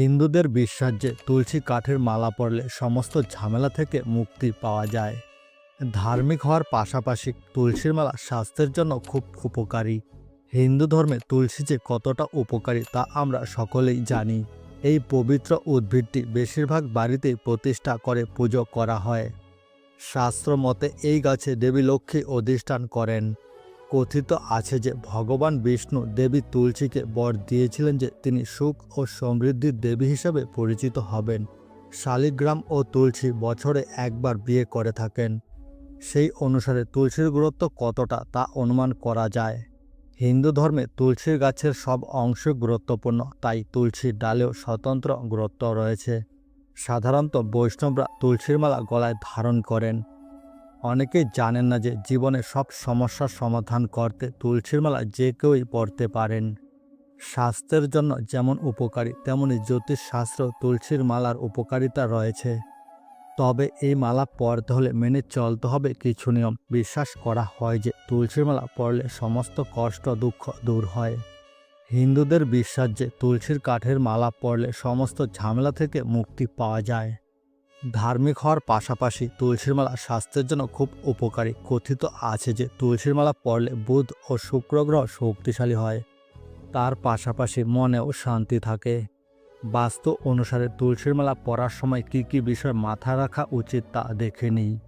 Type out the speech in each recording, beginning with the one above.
হিন্দুদের বিশ্বাস যে তুলসী কাঠের মালা পরলে সমস্ত ঝামেলা থেকে মুক্তি পাওয়া যায়। ধার্মিক হওয়ার পাশাপাশি তুলসীর মালা স্বাস্থ্যের জন্য খুব উপকারী। হিন্দু ধর্মে তুলসী যে কতটা উপকারী তা আমরা সকলেই জানি। এই পবিত্র উদ্ভিদটি বেশিরভাগ বাড়িতেই প্রতিষ্ঠা করে পুজো করা হয়। শাস্ত্র মতে এই গাছে দেবী লক্ষ্মী অধিষ্ঠান করেন। কথিত আছে যে ভগবান বিষ্ণু দেবী তুলসীকে বর দিয়েছিলেন যে তিনি সুখ ও সমৃদ্ধির দেবী হিসাবে পরিচিত হবেন। শালিগ্রাম ও তুলসী বছরে একবার বিয়ে করে থাকেন। সেই অনুসারে তুলসীর গুরুত্ব কতটা তা অনুমান করা যায়। হিন্দু ধর্মে তুলসীর গাছের সব অংশ গুরুত্বপূর্ণ, তাই তুলসীর ডালেও স্বতন্ত্র গুরুত্ব রয়েছে। সাধারণত বৈষ্ণবরা তুলসীর মালা গলায় ধারণ করেন। অনেকেই জানেন না যে জীবনে সব সমস্যার সমাধান করতে তুলসীর মালা যে কেউই পড়তে পারেন। স্বাস্থ্যের জন্য যেমন উপকারী, তেমনি জ্যোতিষশাস্ত্র তুলসীর মালার উপকারিতা রয়েছে। তবে এই মালা পরতে হলে মেনে চলতে হবে কিছু নিয়ম। বিশ্বাস করা হয় যে তুলসীর মালা পরলে সমস্ত কষ্ট, দুঃখ দূর হয়। হিন্দুদের বিশ্বাস যে তুলসীর কাঠের মালা পরলে সমস্ত ঝামেলা থেকে মুক্তি পাওয়া যায়। ধার্মিক হওয়ার পাশাপাশি তুলসীর মালা স্বাস্থ্যের জন্য খুব উপকারী। কথিত আছে যে তুলসীর মালা পরলে বুধ ও শুক্র গ্রহ শক্তিশালী হয়। তার পাশাপাশি মনেও শান্তি থাকে। বাস্তু অনুসারে তুলসীর মালা পরার সময় কী কী বিষয় মাথায় রাখা উচিত তা দেখে নিই।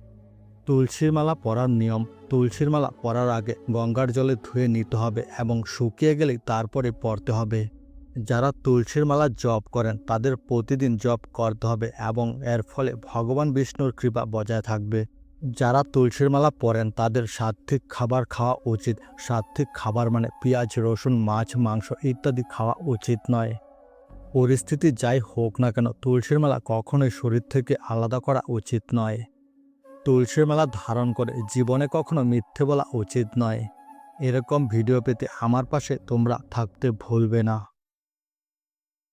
তুলসীর মালা পরার নিয়ম তুলসীর মালা পরার আগে গঙ্গার জলে ধুয়ে নিতে হবে এবং শুকিয়ে গেলেই তারপরে পরতে হবে। যারা তুলসীর মালা জপ করেন, তাদের প্রতিদিন জপ করতে হবে এবং এর ফলে ভগবান বিষ্ণুর কৃপা বজায় থাকবে। যারা তুলসীর মালা পরেন, তাদের সাত্বিক খাবার খাওয়া উচিত। সাত্বিক খাবার মানে পেঁয়াজ, রসুন, মাছ, মাংস ইত্যাদি খাওয়া উচিত নয়। পরিস্থিতি যাই হোক না কেন, তুলসীর মালা কখনোই শরীর থেকে আলাদা করা উচিত নয়। তুলসীর মালা ধারণ করে জীবনে কখনো মিথ্যে বলা উচিত নয়। এরকম ভিডিও পেতে আমার পাশে তোমরা থাকতে ভুলবে না।